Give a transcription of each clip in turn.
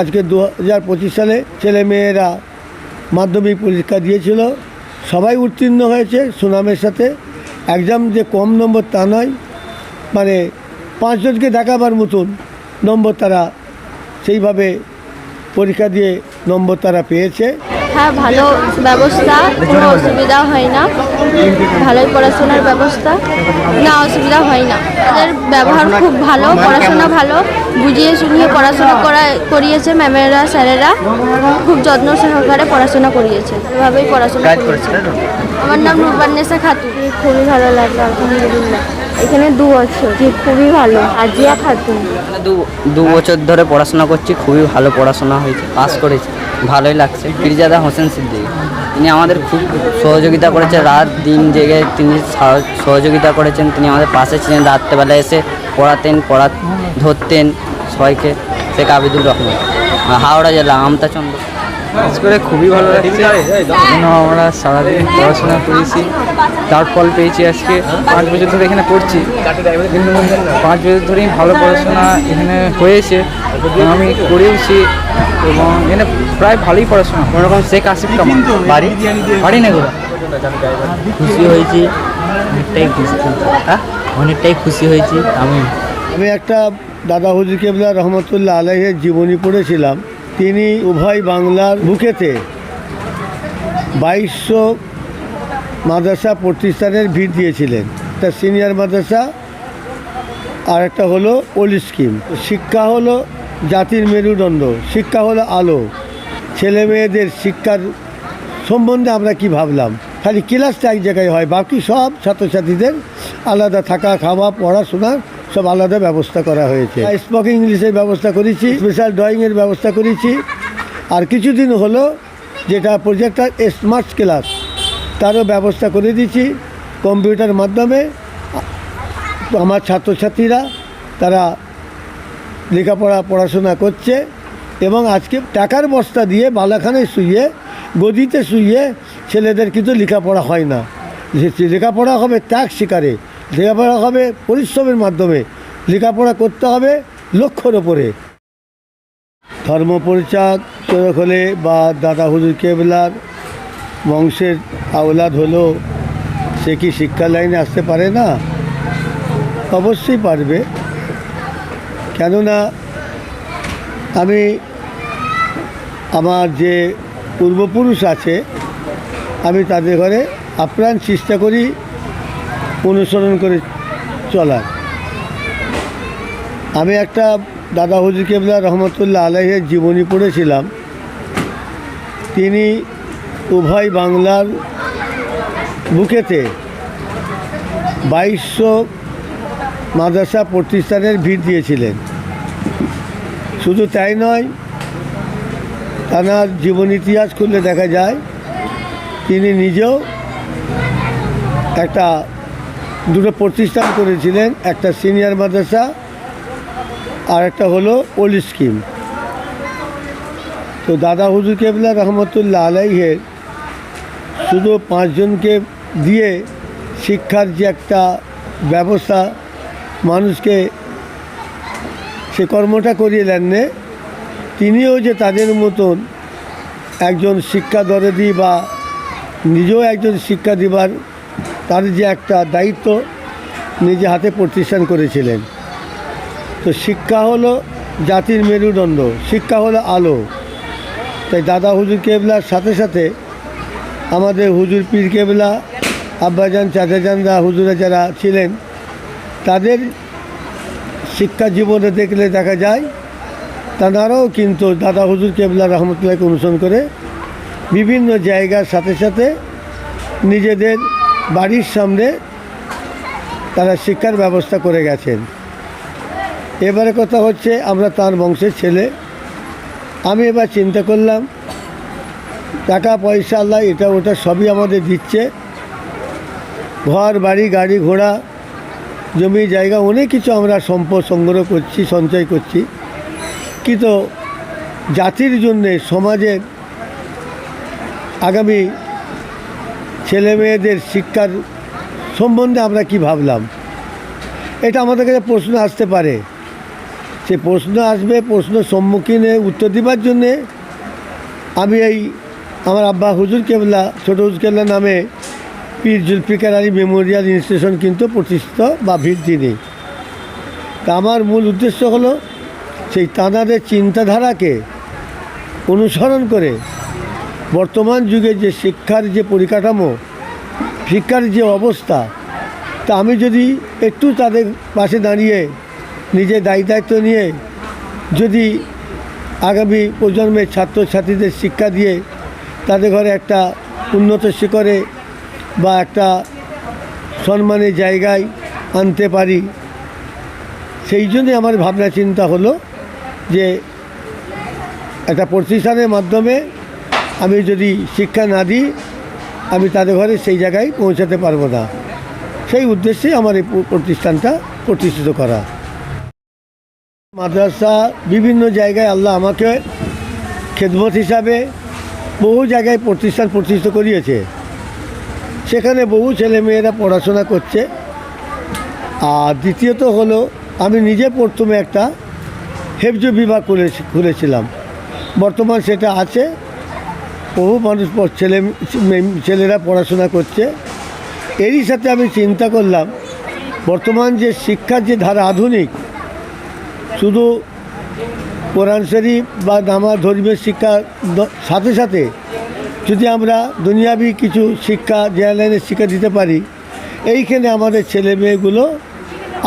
আজকে দু হাজার পঁচিশ সালে ছেলে মেয়েরা মাধ্যমিক পরীক্ষা দিয়েছিল। সবাই উত্তীর্ণ হয়েছে সুনামের সাথে। এক্সাম যে কম নম্বর তা নয় মানে পাঁচজনকে দেখাবার মতন নম্বর তারা সেইভাবে পরীক্ষা দিয়ে নম্বর তারা পেয়েছে। হ্যাঁ ভালো ব্যবস্থা, কোনো অসুবিধা হয় না। ভালোই পড়াশোনার ব্যবস্থা, না অসুবিধা হয় না। তাদের ব্যবহার খুব ভালো, পড়াশোনা ভালো। বুঝিয়ে শুনিয়ে পড়াশোনা করা করিয়েছে ম্যামেরা স্যারেরা। খুব যত্ন সহকারে পড়াশোনা করিয়েছে। এভাবেই পড়াশোনা করেছে। করিয়েছে আমার নাম রূপান্নেসা খাতু খুবই ভালো লাগল আলহামদুলিল্লাহ এখানে দু বছর। খুবই ভালো। আজিয়া খাতুন। দু দু বছর ধরে পড়াশোনা করছি খুবই ভালো পড়াশোনা হয়েছে পাস করেছি। ভালোই লাগছে। পীরজাদা হোসেন সিদ্দিক। তিনি আমাদের খুব সহযোগিতা করেছে। রাত দিন জেগে তিনি সহ- সহযোগিতা করেছেন। তিনি আমাদের পাশে ছিলেন। রাত্রেবেলা এসে পড়াতেন, পড়া ধরতেন সবাইকে। শেখ আবিদুল রহমান। হাওড়া জেলা, আমতাচন্দ্র। কাজ করে খুবই ভালো লাগছে। আমরা সারাদিন পড়াশোনা করেছি। তার ফল পেয়েছি আজকে। পাঁচ বছর ধরে এখানে পড়ছি। পাঁচ বছর ধরেই ভালো পড়াশোনা এখানে হয়েছে। আমি করেওছি। এবং এখানে প্রায় ভালোই পড়াশোনা। কোনোরকম শেখ আসিফ বাড়ি? বাড়ি খুশি হয়েছি, অনেকটাই খুশি। হ্যাঁ? অনেকটাই খুশি হয়েছি, আমি। আমি একটা দাদা হুজুর কেবলা রহমতুল্লাহ আলহের জীবনী পড়েছিলাম। তিনি উভয় বাংলার বুকেতে বাইশশো মাদ্রাসা প্রতিষ্ঠানের ভিড় দিয়েছিলেন। তার সিনিয়র মাদ্রাসা আর একটা হলো ওল স্কিম। শিক্ষা হলো জাতির মেরুদণ্ড, শিক্ষা হলো আলো। ছেলে মেয়েদের শিক্ষার সম্বন্ধে আমরা কি ভাবলাম? খালি ক্লাসটা এক জায়গায় হয়, বাকি সব ছাত্রছাত্রীদের আলাদা থাকা, খাওয়া, পড়াশোনা, সব আলাদা ব্যবস্থা করা হয়েছে। স্পোকিং ইংলিশের ব্যবস্থা করেছি স্পেশাল ড্রয়িংয়ের ব্যবস্থা করেছি। আর কিছুদিন হলো যেটা প্রজেক্টার স্মার্ট ক্লাস তারও ব্যবস্থা করে দিচ্ছি কম্পিউটার মাধ্যমে। আমার ছাত্রছাত্রীরা, তারা লেখাপড়া, পড়াশোনা করছে এবং আজকে টাকার বস্তা দিয়ে বালাখানে শুয়ে গদিতে শুয়ে ছেলেদের কিন্তু লেখাপড়া হয় না। লেখাপড়া হবে ত্যাগ শিকারে, লেখাপড়া হবে পরিশ্রমের মাধ্যমে, লেখাপড়া করতে হবে লক্ষ্যর ওপরে। ধর্ম চোরক হলে বা দাদা হুজুর কেবলার বংশের আওলাদ হলো, সে কি শিক্ষা লাইনে আসতে পারে না? অবশ্যই পারবে। কেননা আমি আমার যে পূর্বপুরুষ আছে, আমি তাদের ঘরে আপ্রাণ চেষ্টা করি অনুসরণ করে চলার। আমি একটা দাদা হুজুর কেবলা রহমতুল্লাহ আলহের জীবনী পড়েছিলাম। তিনি উভয় বাংলার বুকেতে বাইশশো মাদ্রাসা প্রতিষ্ঠানের ভিড় দিয়েছিলেন। শুধু তাই নয়, তার জীবন ইতিহাস খুললে দেখা যায়, তিনি নিজেও একটা দুটো প্রতিষ্ঠান করেছিলেন, একটা সিনিয়র মাদ্রাসা আর একটা হলো ওল স্কিম। তো দাদা হুজুর কেবলা রহমতুল্লাহ আলাইহের শুধু পাঁচজনকে দিয়ে শিক্ষার যে একটা ব্যবস্থা মানুষকে সে কর্মটা করিয়ে নেননি তিনিও যে তাদের মতন একজন শিক্ষা দরদি বা নিজেও একজন শিক্ষা দিবার, তার যে একটা দায়িত্ব নিজে হাতে প্রতিষ্ঠান করেছিলেন। তো শিক্ষা হলো জাতির মেরুদণ্ড, শিক্ষা হলো আলো। তাই দাদা হুজুর কেবলার সাথে সাথে আমাদের হুজুর পীর কেবলা, আব্বাজান চাচাজানরা হুজুরা যারা ছিলেন তাদের শিক্ষা জীবনে দেখলে দেখা যায় তাঁরাও কিন্তু দাদা হুজুর কেবলা রহমতুল্লাহকে অনুসরণ করে বিভিন্ন জায়গার সাথে সাথে নিজেদের বাড়ির সামনে তারা শিক্ষার ব্যবস্থা করে গেছেন। এবারে কথা হচ্ছে আমরা তার বংশের ছেলে। আমি এবার চিন্তা করলাম, টাকা পয়সা আল্লাহ এটা ওটা সবই আমাদের দিচ্ছে। ঘর, বাড়ি, গাড়ি, ঘোড়া জমি জায়গা অনেক কিছু আমরা সম্পদ সংগ্রহ করছি, সঞ্চয় করছি। কিন্তু জাতির জন্যে সমাজের আগামী ছেলে মেয়েদের শিক্ষার সম্বন্ধে আমরা কি ভাবলাম? এটা আমাদের কাছে প্রশ্ন আসতে পারে। সে প্রশ্ন আসবে, প্রশ্ন সম্মুখীনে উত্তর দেবার জন্যে আমি এই আমার আব্বা হুজুর কেবলা, ছোট হুজুর কেবলা নামে পীর জুলফিকার আলী মেমোরিয়াল ইনস্টিটিউশন কিন্তু প্রতিষ্ঠিত বা ভিত্তি নেই তা আমার মূল উদ্দেশ্য হলো সেই তাঁদের চিন্তাধারাকে অনুসরণ করে বর্তমান যুগে যে শিক্ষার যে পরিকাঠামো, শিক্ষার যে অবস্থা, তা আমি যদি একটু তাদের পাশে দাঁড়িয়ে নিজের দায়ী দায়িত্ব নিয়ে যদি আগামী প্রজন্মের ছাত্রছাত্রীদের শিক্ষা দিয়ে তাদের ঘরে একটা উন্নত শিখরে বা একটা সম্মানের জায়গায় আনতে পারি। সেই জন্যে আমার ভাবনা চিন্তা হলো যে একটা প্রতিষ্ঠানের মাধ্যমে আমি যদি শিক্ষা না দিই, আমি তাদের ঘরে সেই জায়গায় পৌঁছাতে পারব না। সেই উদ্দেশ্যে আমার এই প্রতিষ্ঠানটা প্রতিষ্ঠিত করা। মাদ্রাসা বিভিন্ন জায়গায় আল্লাহ আমাকে খেদমত হিসাবে বহু জায়গায় প্রতিষ্ঠান প্রতিষ্ঠিত করিয়েছে। সেখানে বহু ছেলেমেয়েরা পড়াশোনা করছে। আর দ্বিতীয়ত হলো, আমি নিজে প্রথমে একটা হেফজ বিভাগ খুলে খুলেছিলাম। বর্তমান সেটা আছে। বহু মানুষ ছেলে ছেলেরা পড়াশোনা করছে। এরই সাথে আমি চিন্তা করলাম, বর্তমান যে শিক্ষার যে ধারা আধুনিক, শুধু কোরআন শরীফ বা নামাজ ধর্মীয় শিক্ষা সাথে সাথে যদি আমরা দুনিয়াবি কিছু শিক্ষা যে লাইনের শিক্ষা দিতে পারি, এইখানে আমাদের ছেলে মেয়েগুলো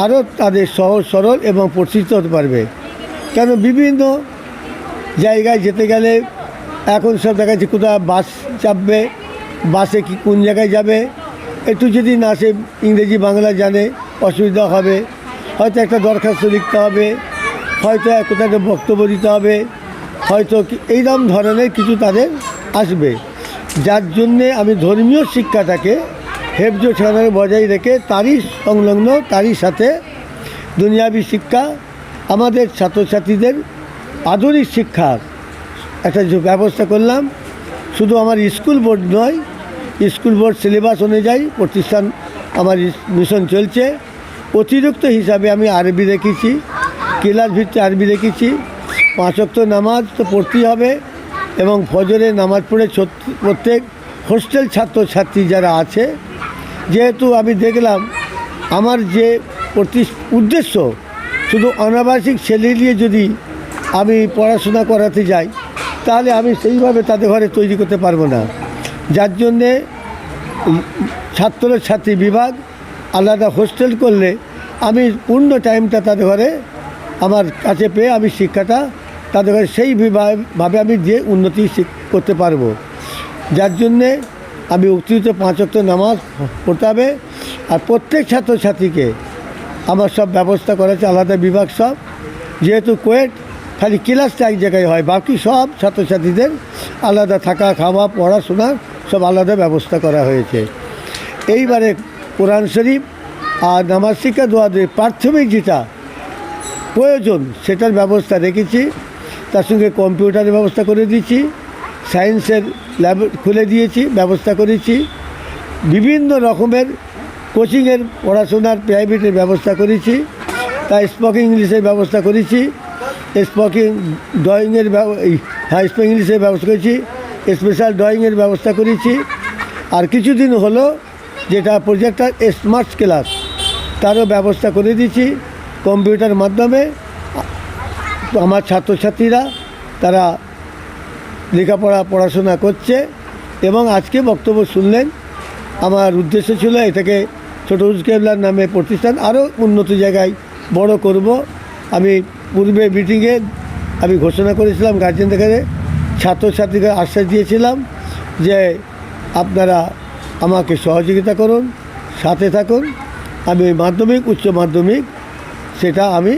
আরও তাদের সহজ, সরল এবং প্রতিষ্ঠিত হতে পারবে। কেন বিভিন্ন জায়গায় যেতে গেলে এখন সব দেখা যাচ্ছে বাস চাপবে, বাসে কি কোন জায়গায় যাবে। একটু যদি না সে ইংরেজি, বাংলা জানে, অসুবিধা হবে। হয়তো একটা দরখাস্ত লিখতে হবে, হয়তো কোথাও একটা বক্তব্য দিতে হবে, হয়তো এইরকম ধরনের কিছু তাদের আসবে। যার জন্যে আমি ধর্মীয় শিক্ষাটাকে হেফজ ছাড়ানো বজায় রেখে তারই সংলগ্ন, তারই সাথে দুনিয়াবী শিক্ষা, আমাদের ছাত্রছাত্রীদের আধুনিক শিক্ষার একটা ব্যবস্থা করলাম। শুধু আমার স্কুল বোর্ড নয়, স্কুল বোর্ড সিলেবাস অনুযায়ী প্রতিষ্ঠান আমার মিশন চলছে। অতিরিক্ত হিসাবে আমি আরবি রেখেছি ক্লাস ভিত্তি আরবি রেখেছি। পাঁচক্ত নামাজ তো পড়তেই হবে। এবং ফজরে নামাজ পড়ে প্রত্যেক হোস্টেল ছাত্রছাত্রী যারা আছে যেহেতু আমি দেখলাম আমার যে প্রতি উদ্দেশ্য শুধু অনাবাসিক ছেলে নিয়ে যদি আমি পড়াশোনা করাতে যাই তাহলে আমি সেইভাবে তাদের ঘরে তৈরি করতে পারব না। যার জন্যে উম, ছাত্র ছাত্রী বিভাগ আলাদা হোস্টেল করলে আমি পূর্ণ টাইমটা তাদের ঘরে আমার কাছে পেয়ে আমি শিক্ষাটা তাদের সেই ভাবে আমি দিয়ে উন্নতি করতে পারব। যার জন্যে আমি অতিরিক্ত পাঁচ অক্ট নামাজ পড়তে হবে আর প্রত্যেক ছাত্রছাত্রীকে আমার সব ব্যবস্থা করা আলাদা বিভাগ সব। যেহেতু কোয়েট, খালি ক্লাসটা এক জায়গায় হয়, বাকি সব ছাত্রছাত্রীদের আলাদা থাকা, খাওয়া পড়াশোনার সব আলাদা ব্যবস্থা করা হয়েছে। এইবারে কোরআন শরীফ আর নামাজ শিক্ষা দোয়াদের প্রাথমিক যেটা প্রয়োজন সেটার ব্যবস্থা রেখেছি। তার সঙ্গে কম্পিউটারের ব্যবস্থা করে দিয়েছি, সায়েন্সের ল্যাব খুলে দিয়েছি, ব্যবস্থা করেছি। বিভিন্ন রকমের কোচিংয়ের পড়াশোনার প্রাইভেটের ব্যবস্থা করেছি, তাই স্পোকিং ইংলিশের ব্যবস্থা করেছি, স্পোকিং ড্রয়িংয়ের হ্যাঁ স্পোকিং ইংলিশের ব্যবস্থা করেছি, স্পেশাল ড্রয়িংয়ের ব্যবস্থা করেছি। আর কিছুদিন হলো যেটা প্রজেক্টার স্মার্ট ক্লাস, তারও ব্যবস্থা করে দিয়েছি কম্পিউটার মাধ্যমে। তো আমার ছাত্রছাত্রীরা, তারা লেখাপড়া, পড়াশোনা করছে এবং আজকে বক্তব্য শুনলেন। আমার উদ্দেশ্য ছিল এটাকে ছোট কেবলার নামে প্রতিষ্ঠান আরও উন্নত জায়গায় বড় করব। আমি পূর্বে মিটিংয়ে আমি ঘোষণা করেছিলাম গার্জেনদের কাছে ছাত্রছাত্রীকে আশ্বাস দিয়েছিলাম যে আপনারা আমাকে সহযোগিতা করুন, সাথে থাকুন। আমি মাধ্যমিক, উচ্চ মাধ্যমিক, সেটা আমি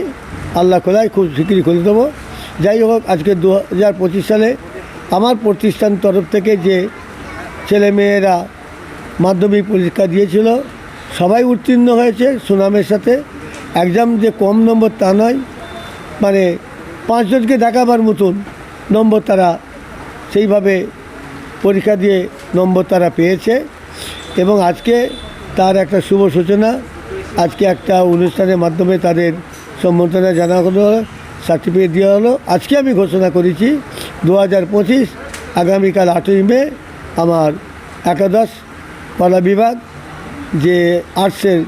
আল্লাহ খোলায় খুব শিগগিরই খুলে দেবো। যাই হোক, আজকে দু হাজার পঁচিশ সালে আমার প্রতিষ্ঠান তরফ থেকে যে ছেলেমেয়েরা মাধ্যমিক পরীক্ষা দিয়েছিল, সবাই উত্তীর্ণ হয়েছে সুনামের সাথে। এক্সাম যে কম নম্বর তা নয় মানে পাঁচজনকে দেখাবার মতন নম্বর তারা সেইভাবে পরীক্ষা দিয়ে নম্বর তারা পেয়েছে। এবং আজকে তার একটা শুভ সূচনা, আজকে একটা অনুষ্ঠানের মাধ্যমে তাদের সম্বর্ধনা জানা হলো সার্টিফিকেট দেওয়া হলো। আজকে আমি ঘোষণা করেছি দু হাজার পঁচিশ, আগামীকাল আটই মে, আমার একাদশ কলা বিভাগ যে আর্টসের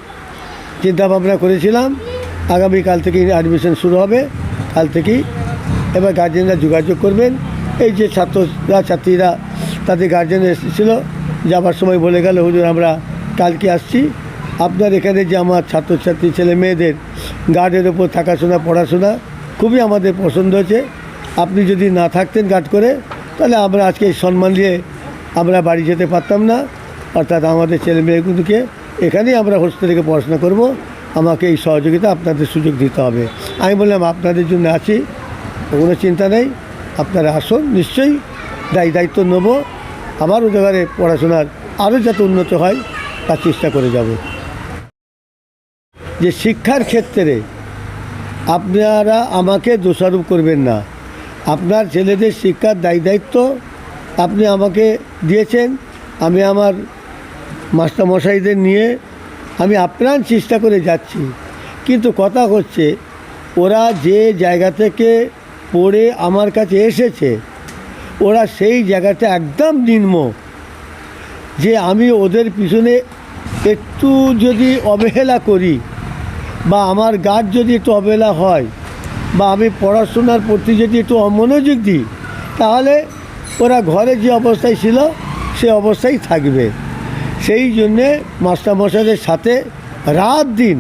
চিন্তাভাবনা করেছিলাম, আগামীকাল থেকে অ্যাডমিশন শুরু হবে। কাল থেকেই এবার গার্জেনরা যোগাযোগ করবেন। এই যে ছাত্ররা, ছাত্রীরা তাদের গার্জেন এসেছিল, যাবার সময় বলে গেল, হুজুর, আমরা কালকে আসছি। আপনার এখানে যে আমার ছাত্রছাত্রী, ছেলে, মেয়েদের গার্ডের ওপর থাকাশোনা, পড়াশোনা খুবই আমাদের পছন্দ হয়েছে। আপনি যদি না থাকতেন গার্ড করে, তাহলে আমরা আজকে সম্মান দিয়ে আমরা বাড়ি যেতে পারতাম না। অর্থাৎ আমাদের ছেলে মেয়েগুলোকে এখানেই আমরা হোস্টেল থেকে পড়াশোনা করব। আমাকে এই সহযোগিতা আপনাদের সুযোগ দিতে হবে। আমি বললাম, আপনাদের জন্য আছি, কোনো চিন্তা নেই, আপনারা আসুন, নিশ্চয়ই দায়ী দায়িত্ব নেব। আমার ওদের পড়াশোনার আরও যাতে উন্নত হয়, তার চেষ্টা করে যাব। যে শিক্ষার ক্ষেত্রে আপনারা আমাকে দোষারোপ করবেন না। আপনার ছেলেদের শিক্ষার দায়ী দায়িত্ব আপনি আমাকে দিয়েছেন। আমি আমার মাস্টারমশাইদের নিয়ে আমি আপ্রাণ চেষ্টা করে যাচ্ছি। কিন্তু কথা হচ্ছে, ওরা যে জায়গা থেকে পড়ে আমার কাছে এসেছে, ওরা সেই জায়গাটা একদম নিম্ন। যে আমি ওদের পিছনে একটু যদি অবহেলা করি বা আমার গাছ যদি একটু অবহেলা হয় বা আমি পড়াশোনার প্রতি যদি একটু অমনোযোগ দিই, তাহলে ওরা ঘরে যে অবস্থায় ছিল, সে অবস্থায় থাকবে। সেই জন্যে মাস্টারমশাইদের সাথে রাত দিন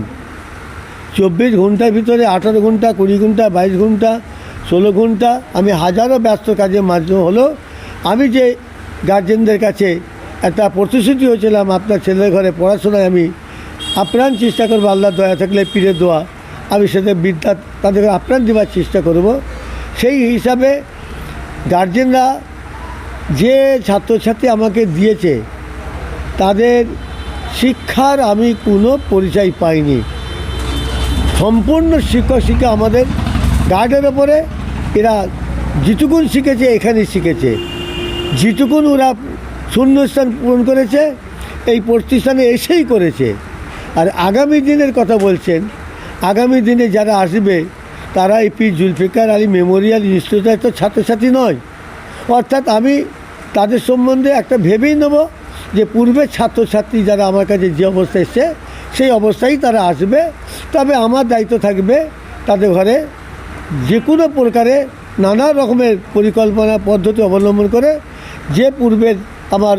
চব্বিশ ঘণ্টার ভিতরে আঠারো ঘণ্টা, কুড়ি ঘণ্টা, বাইশ ঘণ্টা, ষোলো ঘণ্টা আমি হাজারো ব্যস্ত কাজের মাধ্যম হলো আমি যে গার্জেনদের কাছে একটা প্রতিশ্রুতি হয়েছিলাম, আপনার ছেলের ঘরে পড়াশোনায় আমি আপ্রাণ চেষ্টা করব আল্লাহ দয়া থাকলে পীরের দোয়া, আমি সেটা বিদ্যা তাদেরকে আপ্রাণ দেওয়ার চেষ্টা করব। সেই হিসাবে গার্জেনরা যে ছাত্রছাত্রী আমাকে দিয়েছে, তাদের শিক্ষার আমি কোনো পরিচয় পাইনি। সম্পূর্ণ শিক্ষক শিক্ষা আমাদের গার্ডের ওপরে এরা যেটুকুন শিখেছে, এখানেই শিখেছে। যেটুকুন ওরা শূন্যস্থান পূরণ করেছে, এই প্রতিষ্ঠানে এসেই করেছে। আর আগামী দিনের কথা বলছেন, আগামী দিনে যারা আসবে, তারা এই পি জুলফিকার আলী মেমোরিয়াল ইনস্টিটিউটের তো ছাত্রছাত্রী নয়। অর্থাৎ আমি তাদের সম্বন্ধে একটা ভেবেই নেব যে পূর্বের ছাত্রছাত্রী যারা আমার কাছে যে অবস্থায় এসছে, সেই অবস্থায় তারা আসবে। তবে আমার দায়িত্ব থাকবে তাদের ঘরে যে কোনো প্রকারে নানা রকমের পরিকল্পনা, পদ্ধতি অবলম্বন করে যে পূর্বের আমার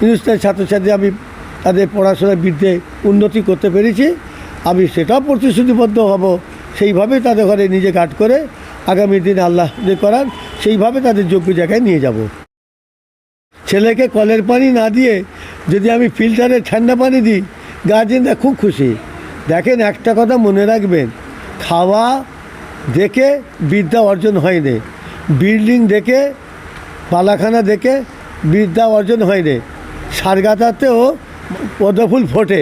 ইউনিভার্সিটির ছাত্রছাত্রী আমি তাদের পড়াশোনার বৃদ্ধে উন্নতি করতে পেরেছি। আমি সেটাও প্রতিশ্রুতিবদ্ধ হব। সেইভাবে তাদের ঘরে নিজে কাট করে আগামী দিন আল্লাহ করার সেইভাবে তাদের যোগ্য জায়গায় নিয়ে যাব। ছেলেকে কলের পানি না দিয়ে যদি আমি ফিল্টারে ঠান্ডা পানি দিই, গার্জেনরা খুব খুশি। দেখেন, একটা কথা মনে রাখবেন, খাওয়া দেখে বিদ্যা অর্জন হয়নি বিল্ডিং দেখে, পালাখানা দেখে বিদ্যা অর্জন হয়নি সারগাতাতেও পদ্মফুল ফোটে।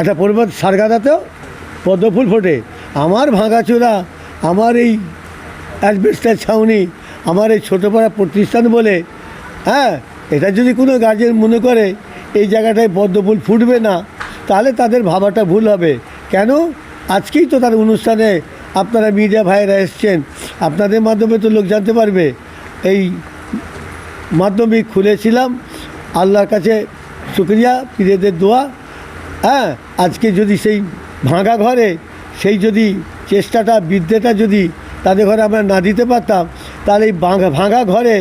একটা পরিবার সারগাতাতেও পদ্মফুল ফোটে। আমার ভাঙাচোরা, আমার এই অ্যাসবেস্টার ছাউনি, আমার এই ছোটো পাড়া প্রতিষ্ঠান বলে হ্যাঁ এটা যদি কোনো গার্জেন মনে করে, এই জায়গাটায় পদ্মফুল ফুটবে না, তাহলে তাদের ভাবাটা ভুল হবে। কেন? আজকেই তো তার অনুষ্ঠানে আপনারা মিডিয়া ভাইয়েরা এসছেন। আপনাদের মাধ্যমে তো লোক জানতে পারবে। এই মাধ্যমিক খুলেছিলাম, আল্লাহর কাছে শুক্রিয়া পীরেদের দোয়া। হ্যাঁ আজকে যদি সেই ভাঙা ঘরে, সেই যদি চেষ্টাটা, বিদ্যেটা যদি তাদের ঘরে আমরা না দিতে পারতাম, তাহলে এই ভাঙা ঘরে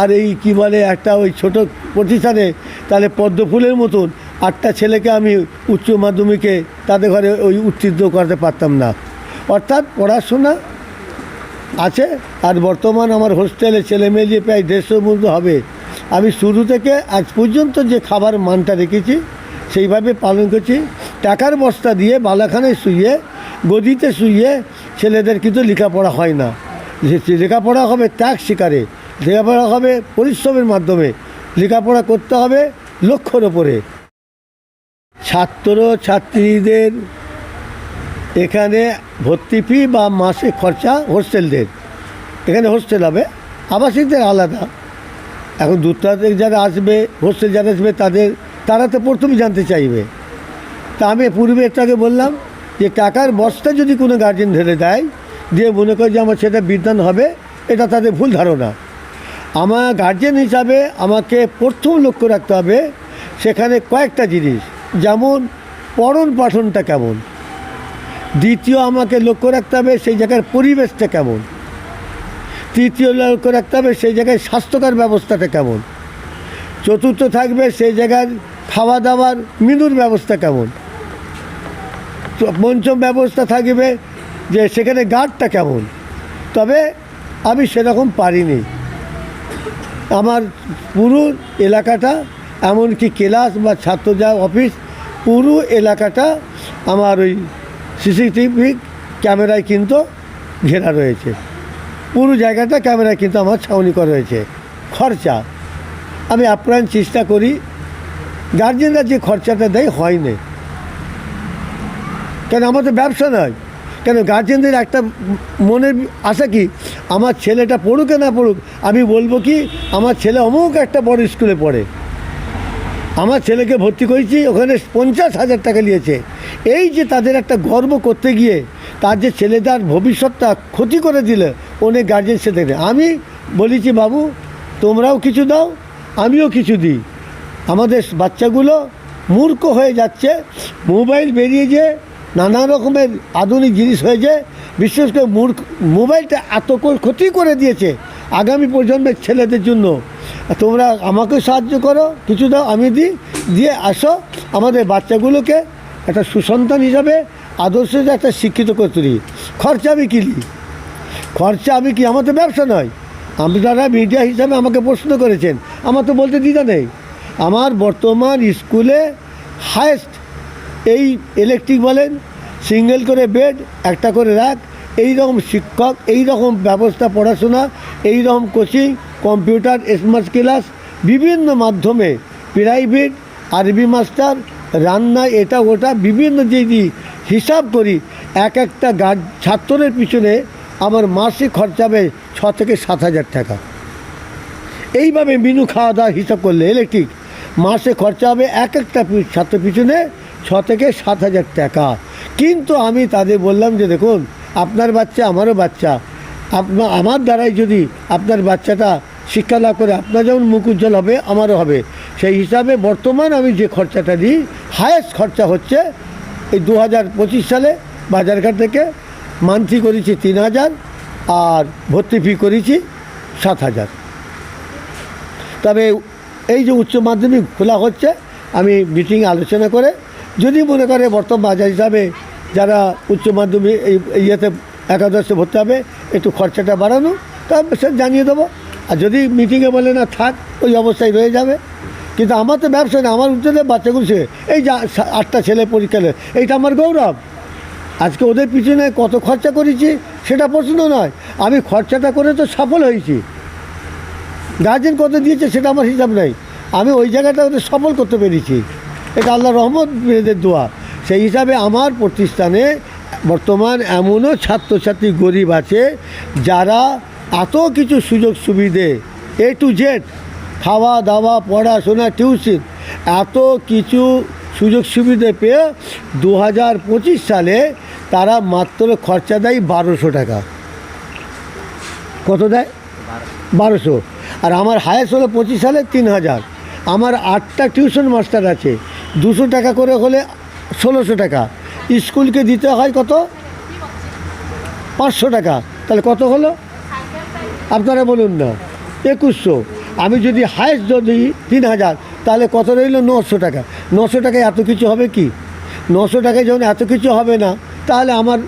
আর এই কি বলে একটা ওই ছোট প্রতিষ্ঠানে তাহলে পদ্ম ফুলের মতন আটটা ছেলেকে আমি উচ্চ মাধ্যমিকে তাদের ঘরে ওই উত্তীর্ণ করতে পারতাম না। অর্থাৎ পড়াশোনা আছে, আর বর্তমান আমার হোস্টেলে ছেলে মেয়ে যে প্রায় দেড়শোর মধ্যে হবে। আমি শুরু থেকে আজ পর্যন্ত যে খাবার মানটা রেখেছি, সেইভাবে পালন করছি। টাকার বস্তা দিয়ে বালাখানায় শুয়ে গদিতে শুয়ে ছেলেদের কিন্তু লেখাপড়া হয় না। লেখাপড়া হবে ত্যাগ শিকারে, লেখাপড়া হবে পরিশ্রমের মাধ্যমে, লেখাপড়া করতে হবে লক্ষ্যর ওপরে। ছাত্র ছাত্রীদের এখানে ভর্তি ফি বা মাসে খরচা হোস্টেলদের। এখানে হোস্টেল হবে, আবাসিকদের আলাদা। এখন দূরটা যারা আসবে হোস্টেল যারা আসবে, তাদের, তারা তো প্রথমে জানতে চাইবে। তা আমি পূর্বে আগে বললাম যে টাকার বস্তা যদি কোনো গার্জেন ধরে দেয়, দিয়ে মনে করে যে আমার সেটা বিদ্যান হবে, এটা তাদের ভুল ধারণা। আমার গার্জেন হিসাবে আমাকে প্রথম লক্ষ্য রাখতে হবে সেখানে কয়েকটা জিনিস। যেমন পঠন পাঠনটা কেমন? দ্বিতীয়, আমাকে লক্ষ্য রাখতে হবে সেই জায়গার পরিবেশটা কেমন? তৃতীয় লক্ষ্য রাখতে হবে, সেই জায়গায় স্বাস্থ্যকর ব্যবস্থাটা কেমন? চতুর্থ থাকবে, সেই জায়গার খাওয়া দাওয়ার মেনুর ব্যবস্থা কেমন? পঞ্চম ব্যবস্থা থাকবে যে সেখানে গার্ডটা কেমন? তবে আমি সেরকম পারিনি। আমার পুরো এলাকাটা, এমনকি ক্লাস বা ছাত্র যা অফিস, পুরো এলাকাটা আমার ওই সিসিটিভি ক্যামেরায় কিন্তু ঘেরা রয়েছে। পুরো জায়গাটা ক্যামেরা কিন্তু আমার ছাউনি করা রয়েছে খরচা। আমি আপ্রাণ চেষ্টা করি। গার্জেনরা যে খরচাটা দেয়, হয়নি। কেন? আমার তো ব্যবসা নয়। কেন? গার্জেনদের একটা মনের আশা কি? আমার ছেলেটা পড়ুক না পড়ুক, আমি বলব কি, আমার ছেলে অমুক একটা বড় স্কুলে পড়ে। আমার ছেলেকে ভর্তি করেছি, ওখানে পঞ্চাশ হাজার টাকা নিয়েছে। এই যে তাদের একটা গর্ব করতে গিয়ে তার যে ছেলেটার ভবিষ্যৎটা ক্ষতি করে দিলে অনেক গার্জেন সে দেখে, আমি বলেছি বাবু, তোমরাও কিছু দাও, আমিও কিছু দিই। আমাদের বাচ্চাগুলো মূর্খ হয়ে যাচ্ছে, মোবাইল বেরিয়ে যে নানা রকমের আধুনিক জিনিস হয়েছে বিশেষ করে মূর্খ, মোবাইলটা এত ক্ষতি করে দিয়েছে আগামী প্রজন্মের ছেলেদের জন্য। তোমরা আমাকে সাহায্য করো, কিছু দাও, আমি দিই, দিয়ে আসো। আমাদের বাচ্চাগুলোকে একটা সুসন্তান হিসাবে আদর্শ যে একটা শিক্ষিত করে তুলি খরচা আমি কি নিই? খরচা আমি কি? আমার তো ব্যবসা নয়। আমি আপনারা মিডিয়া হিসাবে আমাকে প্রশ্ন করেছেন। আমার তো বলতে দ্বিধা নেই। আমার বর্তমান স্কুলে হায়েস্ট এই ইলেকট্রিক বলেন সিঙ্গেল করে বেড একটা করে রাখ এই রকম শিক্ষক এই রকম ব্যবস্থা, পড়াশোনা এই রকম কোচিং কম্পিউটার স্মার্ট ক্লাস বিভিন্ন মাধ্যমে প্রাইভেট আরবি মাস্টার রান্না এটা ওটা, বিভিন্ন যদি হিসাব করি, এক একটা গার্ড ছাত্রের পিছনে আমার মাসিক খরচা হবে ছ থেকে সাত হাজার টাকা। এইভাবে মিনু খাওয়া দাওয়া হিসাব করলে ইলেকট্রিক মাসে খরচা হবে এক একটা ছাত্র পিছনে ছ থেকে সাত হাজার টাকা। কিন্তু আমি তাদের বললাম যে, দেখুন, আপনার বাচ্চা আমারও বাচ্চা। আপনার আমার দ্বারাই যদি আপনার বাচ্চাটা শিক্ষা লাভ করে, আপনার যেমন মুখ উজ্জ্বল হবে, আমারও হবে। সেই হিসাবে বর্তমান আমি যে খরচাটা দিই হায়েস্ট খরচা হচ্ছে এই দু হাজার পঁচিশ সালে বাজারঘাট থেকে মান্থলি করেছি তিন হাজার আর ভর্তি ফি করেছি সাত হাজার। তবে এই যে উচ্চ মাধ্যমিক খোলা হচ্ছে, আমি মিটিং আলোচনা করে, যদি মনে করে বর্তমান বাজার হিসাবে যারা উচ্চ মাধ্যমিক এই ইয়েতে একাদশে ভর্তি হবে, একটু খরচাটা বাড়ানো, তা সে জানিয়ে দেবো। আর যদি মিটিংয়ে বলে না, থাক, ওই অবস্থায় রয়ে যাবে। কিন্তু আমার তো ব্যবসা না আমার উচ্চতে বাচ্চাগুলো এই যা আটটা ছেলে পরীক্ষা এইটা আমার গৌরব। আজকে ওদের পিছনে কত খরচা করেছি, সেটা প্রশ্ন নয়। আমি খরচাটা করে তো সফল হয়েছি। গার্জেন কত দিয়েছে, সেটা আমার হিসাব নেই। আমি ওই জায়গাটা ওদের সফল করতে পেরেছি। এটা আল্লাহ রহমত, মেয়েদের দোয়া। সেই হিসাবে আমার প্রতিষ্ঠানে বর্তমান এমনও ছাত্রছাত্রী গরিব আছে, যারা এত কিছু সুযোগ সুবিধে এ টু জেড খাওয়া দাওয়া, পড়াশোনা টিউশন এত কিছু সুযোগ সুবিধে পেয়ে দু হাজার পঁচিশ সালে তারা মাত্র খরচা দেয় বারোশো টাকা। কত দেয়? বারোশো। আর আমার হায়েস্ট হলো পঁচিশ সালে তিন হাজার আমার আটটা টিউশন মাস্টার আছে। দুশো টাকা করে হলে ষোলোশো টাকা। স্কুলকে দিতে হয় কত? পাঁচশো টাকা। তাহলে কত হলো? আপনারা বলুন না। একুশশো। আমি যদি হায়েস্ট যদি তিন হাজার, তাহলে কত রইল? নশো টাকা। নশো টাকায় এত কিছু হবে কি? নশো টাকায় যখন এত কিছু হবে না, তাহলে আমার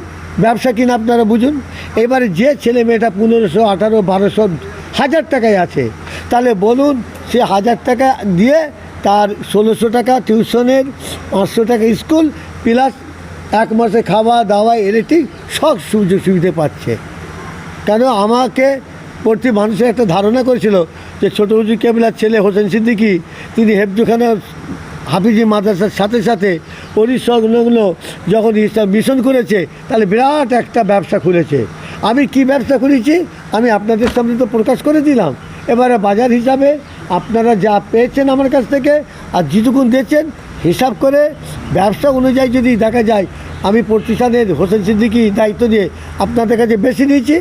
ব্যবসা কিনা আপনারা বুঝুন? এবারে যে ছেলে মেয়েটা পনেরোশো, আঠারো, বারোশো হাজার টাকায় আছে, তাহলে বলুন, সে হাজার টাকা দিয়ে তার ষোলোশো টাকা টিউশনের, পাঁচশো টাকা স্কুল, প্লাস এক মাসে খাওয়া দাওয়া ইলেকট্রিক সব সুযোগ সুবিধে পাচ্ছে। কেন? আমাকে প্রতি মানুষের একটা ধারণা করেছিল যে ছোটো হুজুর কেবলার ছেলে হোসেন সিদ্দিকি, তিনি হেফজুখানা হাফিজি মাদ্রাসার সাথে সাথে পরিসংলগ্ন যখন ইসলাম মিশন করেছে, তাহলে বিরাট একটা ব্যবসা খুলেছে। আমি কি ব্যবসা খুলেছি? আমি আপনাদের সামনে তো প্রকাশ করে দিলাম। এবারে বাজার হিসাবে আপনারা যা পেয়েছেন আমার কাছ থেকে আর যেটুকুন দিয়েছেন, হিসাব করে ব্যবসা অনুযায়ী যদি দেখা যায়, আমি প্রতিষ্ঠানের হোসেন সিদ্দিকি দায়িত্ব দিয়ে আপনাদের কাছে বেশি নিয়েছি।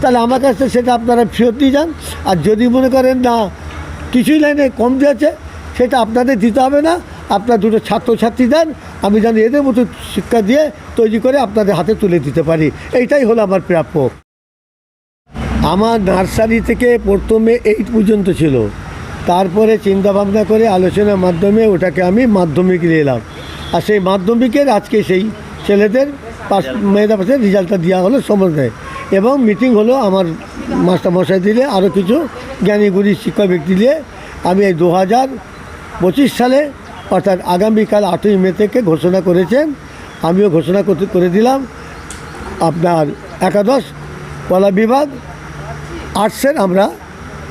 তাহলে আমার কাছে সেটা আপনারা ফেরত দিয়ে যান। আর যদি মনে করেন না, কিছুই লাইনে কম দিয়েছে, সেটা আপনাদের দিতে হবে না। আপনার দুটো ছাত্রছাত্রী দেন, আমি যেন এদের মতো শিক্ষা দিয়ে তৈরি করে আপনাদের হাতে তুলে দিতে পারি। এইটাই হলো আমার প্রাপ্য। আমার নার্সারি থেকে প্রথমে এইট পর্যন্ত ছিল। তারপরে চিন্তা ভাবনা করে আলোচনার মাধ্যমে ওটাকে আমি মাধ্যমিক নিয়ে এলাম। আর সেই মাধ্যমিকের আজকে সেই ছেলেদের পাশ মেয়েদের পাশে রেজাল্টটা দেওয়া হলো সমস্ত এবং মিটিং হলো আমার মাস্টারমশাই দিলে আরও কিছু জ্ঞানীগুণী শিক্ষক ব্যক্তি দিয়ে আমি এই দু হাজার পঁচিশ সালে, অর্থাৎ আগামীকাল আটই মে থেকে ঘোষণা করেছেন। আমিও ঘোষণা করতে, করে দিলাম। আপনার একাদশ কলা বিভাগ, আর্টসের আমরা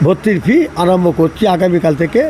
ভর্তির ফি আরম্ভ করছি আগামীকাল থেকে।